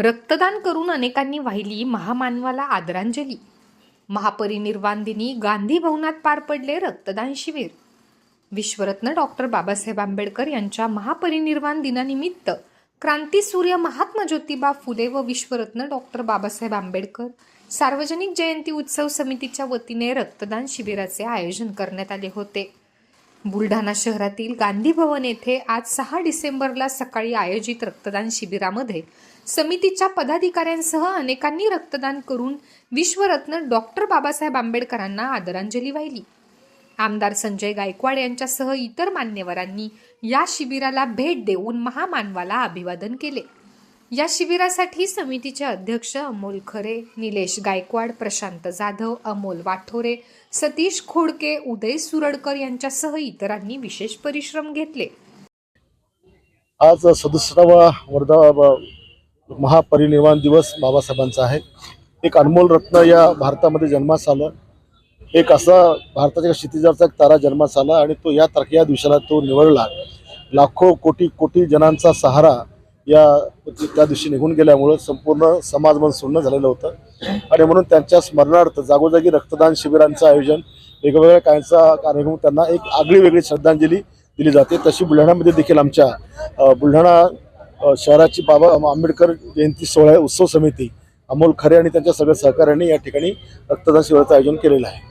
रक्तदान करून अनेकांनी वाहिली महामानवाला आदरांजली. महापरिनिर्वाण दिनी गांधी भवनात पार पडले रक्तदान शिबिर. विश्वरत्न डॉक्टर बाबासाहेब आंबेडकर यांच्या महापरिनिर्वाण दिनानिमित्त क्रांतीसूर्य महात्मा ज्योतिबा फुले व विश्वरत्न डॉक्टर बाबासाहेब आंबेडकर सार्वजनिक जयंती उत्सव समितीच्या वतीने रक्तदान शिबिराचे आयोजन करण्यात आले होते. बुलढाणा शहरातील गांधी भवन येथे आज सहा डिसेंबरला सकाळी आयोजित रक्तदान शिबिरामध्ये समितीच्या पदाधिकाऱ्यांसह अनेकांनी रक्तदान करून विश्वरत्न डॉक्टर बाबासाहेब आंबेडकरांना आदरांजली वाहिली. आमदार संजय गायकवाड यांच्यासह इतर मान्यवरांनी या शिबिराला भेट देऊन महामानवाला अभिवादन केले. या शिबिरासाठी समितीचे अध्यक्ष अमोल खरे निलेश गायकवाड प्रशांत जाधव अमोल वाठोरे सतीश खोडके उदय सुरडकर यांच्यासह इतरांनी विशेष परिश्रम घेतले. आज सदुसरावा वर्धा महापरिनिर्वाण दिवस बाबासाहेबांचा आहे. एक अनमोल रत्न या भारतामध्ये जन्मास आलं. एक असा भारताच्या क्षितिजाचा एक तारा जन्मास आला आणि तो या तारखे या दिवसाला तो निवडला. लाखो कोटी कोटी जणांचा सहारा या त्या दिवशी निघून गेल्यामुळं संपूर्ण समाज मन सुन्न झालेलं होतं. आणि म्हणून त्यांच्या स्मरणार्थ जागोजागी रक्तदान शिबिरांचं आयोजन वेगवेगळ्या कायचा कार्यक्रम त्यांना एक आगळी वेगळी श्रद्धांजली दिली जाते. तशी बुलढाण्यामध्ये देखील आमच्या बुलढाणा शहराची बाबा आंबेडकर जयंती सोहळा उत्सव समिती अमोल खरे आणि त्यांच्या सगळ्या सहकाऱ्यांनी या ठिकाणी रक्तदान शिबिराचं आयोजन केलेलं आहे.